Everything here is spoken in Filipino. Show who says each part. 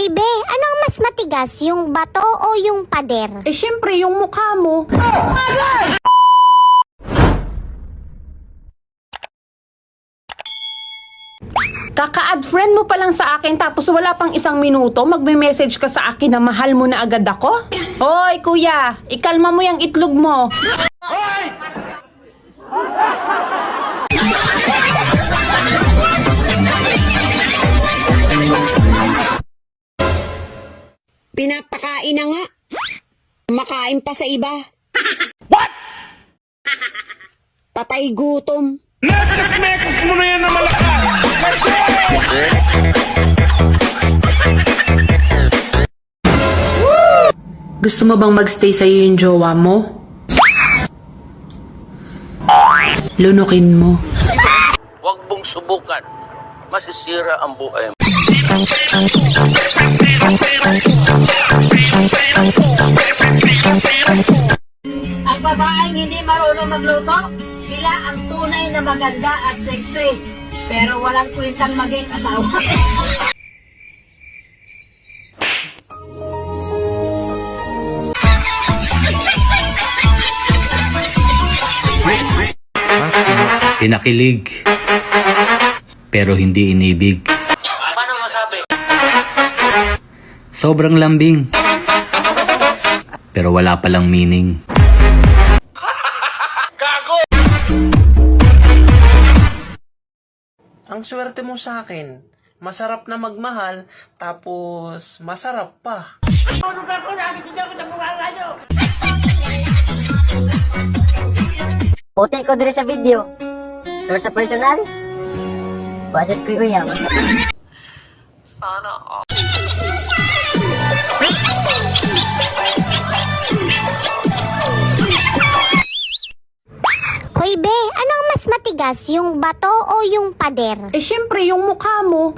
Speaker 1: Hoy be, anong mas matigas, yung bato o yung pader?
Speaker 2: Eh syempre, yung mukha mo. Kaka-add friend mo pa lang sa akin tapos wala pang isang minuto, magme-message ka sa akin na mahal mo na agad ako? Hoy kuya, ikalma mo yung itlog mo.
Speaker 3: Pinapakain na nga. Makain pa sa iba.
Speaker 4: What?
Speaker 3: Patay gutom.
Speaker 4: Mekas-mekas mo na yan na malakas!
Speaker 2: Gusto mo bang magstay sa'yo yung jowa mo? Lunukin mo.
Speaker 5: Huwag mong subukan. Masisira ang buhay mo.
Speaker 6: babaeng hindi marunong magluto, sila ang tunay na maganda at sexy. Pero walang kwentang maging asawa.
Speaker 7: Pinakilig. Pero hindi inibig. Sobrang lambing. Pero wala palang meaning.
Speaker 8: Ang swerte mo sa akin, masarap na magmahal, tapos masarap pa.
Speaker 9: Puti ko dire sa video. Pero sa personal, budget ko yung
Speaker 1: Hoy be, anong mas matigas, yung bato o yung pader?
Speaker 2: Eh syempre, yung mukha mo.